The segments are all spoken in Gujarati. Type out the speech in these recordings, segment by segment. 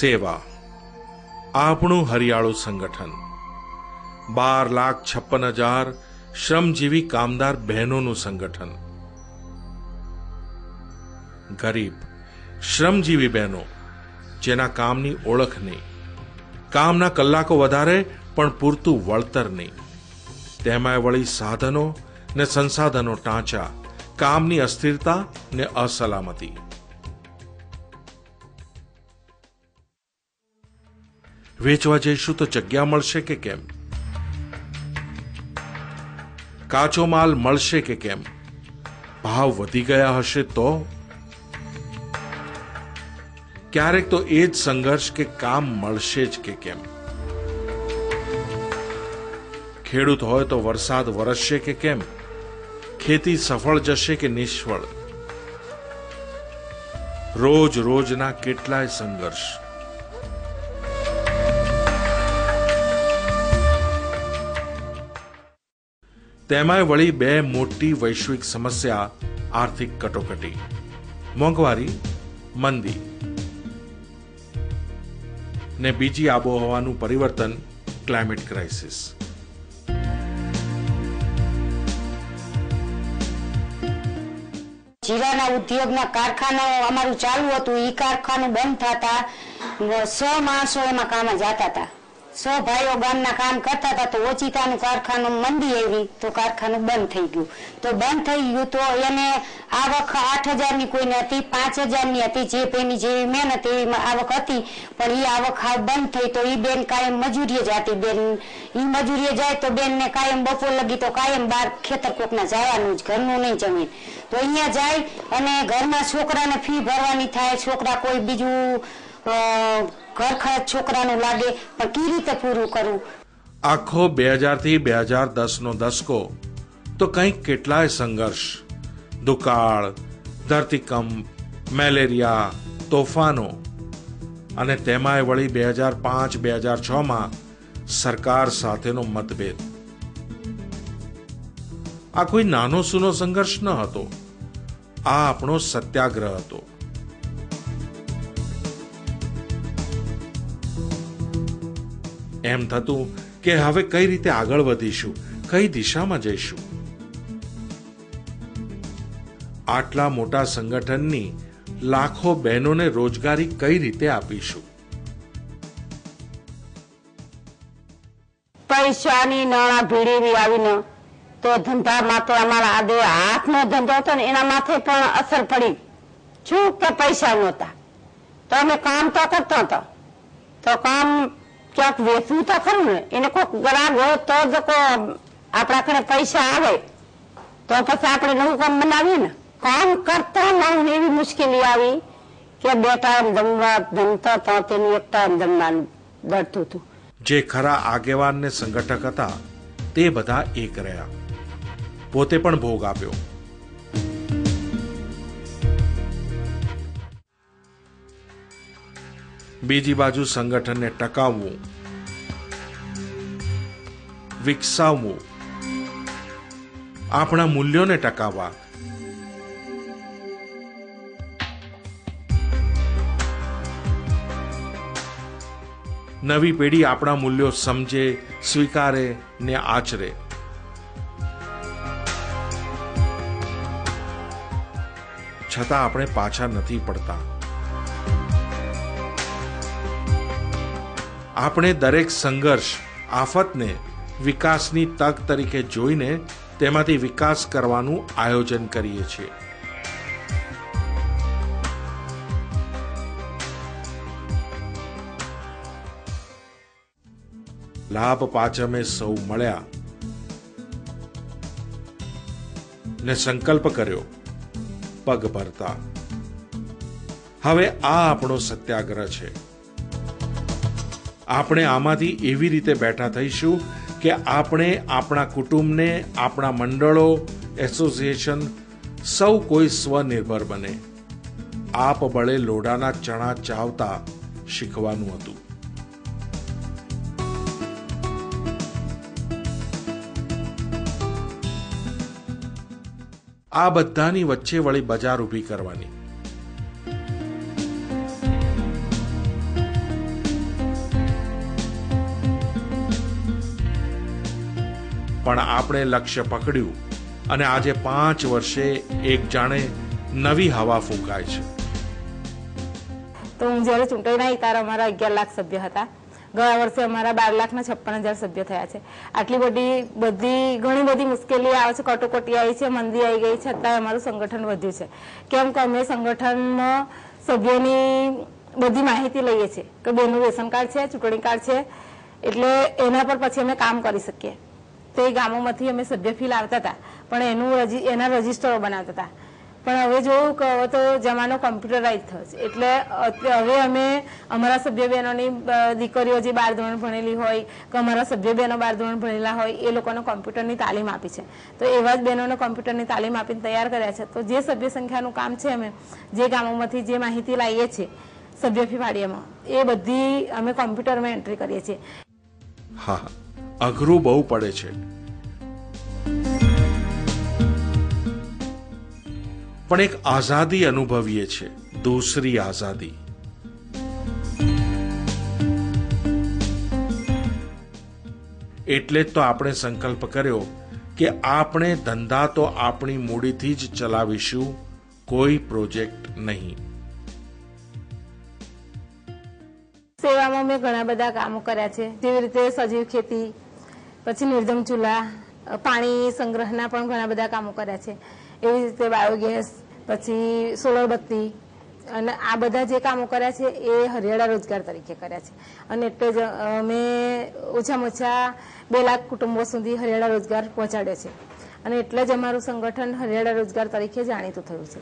સેવા. આપણું હરિયાળું સંગઠન. બાર લાખ છપ્પન હજાર શ્રમજીવી કામદાર બહેનોનું સંગઠન. ગરીબ, શ્રમજીવી બહેનો, જેના કામની ઓળખ નહીં. કામના કલાકો વધારે, પણ પૂરતું વળતર નહીં. તેમાં વળી સાધનો ને સંસાધનો ટાંચા કામની અસ્થિરતા ને અસલામતી. વેચવા જઈશું તો જગ્યા મળશે કે કેમ? કાચો માલ મળશે કે કેમ? ભાવ વધી ગયા હશે તો? ક્યારેક તો એ જ સંઘર્ષ કે કામ મળશે જ કે કેમ? ખેડૂત હોય તો વરસાદ વરસશે કે કેમ? ખેતી સફળ જશે કે નિષ્ફળ? રોજ રોજના કેટલાય સંઘર્ષ. તેમાંય વળી બે મોટી વૈશ્વિક સમસ્યા આર્થિક કટોકટી. મોંઘવારી, મંદી. ને બીજી આબોહવાનું પરિવર્તન, ક્લાઇમેટ ક્રાઇસિસ. જીરાના ઉદ્યોગના કારખાનાઓ અમારું ચાલુ હતું. એ કારખાનું બંધ થતા સો માણસો એમાં કામ જતા હતા. સો ભાઈઓ ગામના કામ કરતા હતા તો ઓચિતાનું કારખાનું મંદી આવી તો કારખાનું બંધ થઈ ગયું. તો બંધ થઈ ગયું તો એને આવક આઠ હજારની કોઈને હતી, પાંચ હજારની હતી, જે પેની જેવી મહેનત એવી આવક હતી, પણ એ આવક હાવ બંધ થઈ તો એ બેન કાયમ મજૂરીએ જતી. બેન એ મજૂરીએ જાય તો બેન ને કાયમ બપોર લગી તો કાયમ બાર ખેતર કોકના જવાનું જ, ઘરનું નહીં જમીન. તો અહીંયા જાય અને ઘરના છોકરાને ફી ભરવાની થાય, છોકરા કોઈ બીજું ઘર ખર્ચ છોકરાનું લાગે, પણ કઈ રીતે પૂરું કરું? આખો બે હજારથી બે હજાર દસનો દસકો તો કંઈક કેટલાય સંઘર્ષ. દુકાળ, ધરતીકંપ, મેલેરિયા, તોફાનો. અને તેમાંય વળી બે હજાર પાંચ બે હજાર છમાં સરકાર સાથેનો મતભેદ. આ કોઈ નાનો સૂનો સંઘર્ષ ન હતો. આ આપણો સત્યાગ્રહ હતો. એમ થતું કે હવે કઈ રીતે આગળ વધીશું, કઈ દિશામાં જઈશું? આટલા મોટા સંગઠનની લાખો બહેનોને રોજગારી કઈ રીતે આપીશું? પૈસાની નાણાં ભીડી આવીને તો ધંધા માટે અમારા આદે હાથનો ધંધો હતો ને એના માથે પણ અસર પડી. શું કે પૈસા નહોતા. તો અમે કામ તો કરતો હતો. તો કામ ક્યાંક વેચવું તો ખરું ને, એને કોઈક ગ્રાહક હોય તો જ કો આપણા ઘરે પૈસા આવે. તો પછી આપણે નવું કામ બનાવીએ ને. કામ કરતા નવું એવી મુશ્કેલી આવી કે બે ટાઈમ જમવા જમતા તો તેનું એક ટાઈમ જમવાનું દળતું હતું. જે ખરા આગેવાન ને સંગઠક હતા, તે બધા એક રહ્યા. પોતે પણ ભોગ આપ્યો. બીજી બાજુ સંગઠનને ટકાવવું, વિકસાવવું, આપણા મૂલ્યોને ટકાવવા. નવી પેઢી આપણા મૂલ્યો સમજે, સ્વીકારે ને આચરે. છતાં આપણે પાછા નથી પડતા. આપણે દરેક સંઘર્ષ, આફતને વિકાસની તક તરીકે જોઈને તેમાંથી વિકાસ કરવાનું આયોજન કરીએ છીએ. લાભ પાચમે સૌ મળ્યા. ને સંકલ્પ કર્યો, પગ ભરતા. હવે આ આપણો સત્યાગ્રહ છે. આપણે આમાંથી એવી રીતે બેઠા થઈશું કે આપણે આપણા કુટુંબને, આપણા મંડળો, એસોસિએશન સૌ કોઈ સ્વનિર્ભર બને. આપ બળે લોડાના ચણા ચાવતા શીખવાનું હતું. આ બધાની વચ્ચે વળી બજાર ઊભી કરવાની. પણ આપણે લક્ષ્ય પકડ્યું અને આજે પાંચ વર્ષે એક જાણે નવી હવા ફૂંકાય છે. તો હું જ્યારે ચૂંટાઈ આવી ત્યારે અમારા અગિયાર લાખ સભ્ય હતા. ગયા વર્ષે અમારા બાર લાખના છપ્પન હજાર સભ્ય થયા છે. આટલી બધી બધી, ઘણી બધી મુશ્કેલી આવે છે, કટોકટી આવી છે, મંદી આવી ગઈ છે, અત્યારે અમારું સંગઠન વધ્યું છે. કેમ કે અમે સંગઠનમાં સભ્યોની બધી માહિતી લઈએ છીએ કે બેનું રેશન કાર્ડ છે, ચૂંટણી કાર્ડ છે, એટલે એના પર પછી અમે કામ કરી શકીએ. તે ગામોમાંથી અમે સભ્ય ફી લાવતા હતા. પણ એનું એના રજીસ્ટરો બનાવતા હતા. પણ હવે જોયું કે હવે તો જમાનો કમ્પ્યુટરાઇઝ છે. એટલે હવે અમે અમારા સભ્ય બહેનોની દીકરીઓ જે બાર ધોરણ ભણેલી હોય, કે અમારા સભ્ય બહેનો બાર ધોરણ ભણેલા હોય, એ લોકોને કોમ્પ્યુટરની તાલીમ આપી છે. તો એવા જ બહેનોને કોમ્પ્યુટરની તાલીમ આપીને તૈયાર કર્યા છે. તો જે સભ્ય સંખ્યાનું કામ છે અમે, જે ગામોમાંથી જે માહિતી લાવીએ છીએ સભ્ય ફી ફાળીએમાં એ બધી અમે કોમ્પ્યુટરમાં એન્ટ્રી કરીએ છીએ. હા. અઘરું બહુ પડે છે. પણ એક આઝાદી અનુભવીએ છે દૂસરી આઝાદી. એટલે જ તો આપણે સંકલ્પ કર્યો કે આપણે ધંધા તો આપણી મૂડીથી જ ચલાવીશું, કોઈ પ્રોજેક્ટ નહીં. સેવામાં મેં ઘણા બધા કામો કર્યા છે. જેવી રીતે સજીવ ખેતી પછી નિર્ધમ ચૂલા પાણી સંગ્રહના પણ ઘણા બધા કામો કર્યા છે. એવી રીતે બાયોગેસ, પછી સોલર બત્તી અને આ બધા જે કામો કર્યા છે એ હરિયાળા રોજગાર તરીકે કર્યા છે. અને એટલે જ અમે ઓછામાં ઓછા બે લાખ કુટુંબો સુધી હરિયાળા રોજગાર પહોંચાડ્યો છે. અને એટલે જ અમારું સંગઠન હરિયાળા રોજગાર તરીકે જાણીતું થયું છે.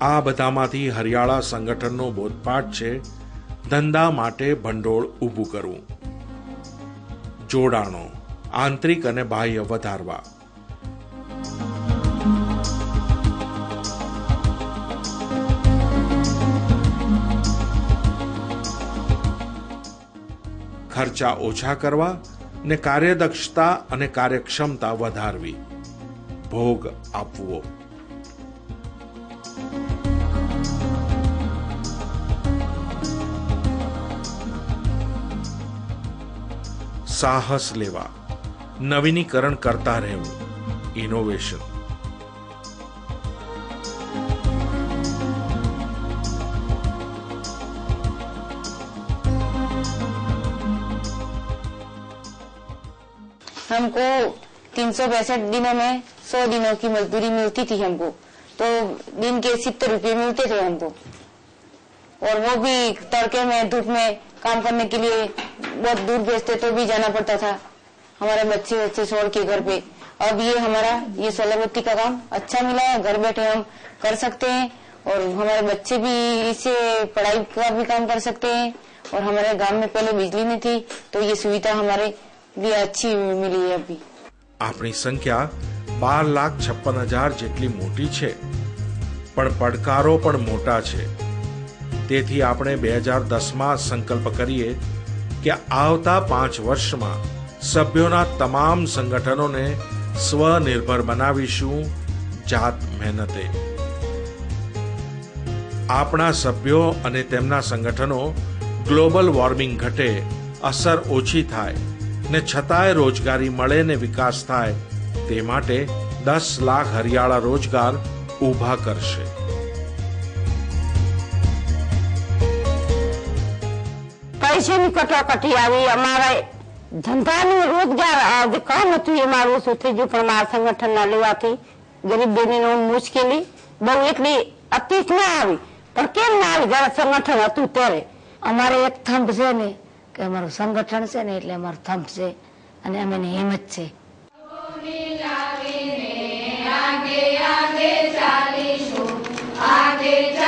આ બધામાંથી હરિયાળા સંગઠનનો બોધપાઠ છે, ધંધા માટે ભંડોળ ઊભું કરવું. જોડાણો, આંતરિક અને બાહ્ય વધારવા. ખર્ચા ઓછા કરવા ને કાર્યદક્ષતા અને કાર્યક્ષમતા વધારવી. ભોગ આપવો. સાહસ લેવા નવીનીકરણ કરતા રહેવું ઇનોવેશન हमको तीन सौ पैंसठ दिनों में सौ दिनों की मजदूरी मिलती थी हमको तो दिन के सितर रुपये मिलते थे हमको और वो भी तड़के में धूप में काम करने के लिए बहुत दूर भेजते तो भी जाना पड़ता था हमारे बच्चे बच्चे छोड़ के घर पे अब ये हमारा ये सोलर बत्ती का काम अच्छा मिला है घर बैठे हम कर सकते हैं और हमारे बच्चे भी इससे पढ़ाई का भी काम कर सकते हैं और हमारे गांव में पहले बिजली नहीं थी तो ये सुविधा हमारे लिए अच्छी मिली है अभी આપણી સંખ્યા બાર લાખ છપ્પન હજાર જેટલી મોટી છે પણ પડકારો પણ મોટા છે તેથી આપણે બે હજાર દસમાં સંકલ્પ કરીએ કે આવતા પાંચ વર્ષમાં સભ્યોના તમામ સંગઠનોને સ્વનિર્ભર બનાવીશું જાત મહેનતે. આપણા સભ્યો અને તેમના સંગઠનો ગ્લોબલ વોર્મિંગ ઘટે, અસર ઓછી થાય ને છતાંય રોજગારી મળે ને વિકાસ થાય, તે માટે દસ લાખ હરિયાળા રોજગાર ઊભા કરશે. પૈસાની કટોકટી આવી? અમારે ધંધાનું રોજગાર જે કામ હતું એ મારું ઓછું થઈ ગયું? પણ મારા સંગઠનના લેવાથી ગરીબ બેનીનો મુશ્કેલી બહુ એટલી અતિશ ના આવી. પણ કેમ ના આવી? જયારે સંગઠન હતું ત્યારે. અમારે એક થંભ છે ને કે અમારું સંગઠન છે ને એટલે અમારું થંભ છે. અને અમે એની હિંમત છે. આગે ચાલીશું. આગે ચાલી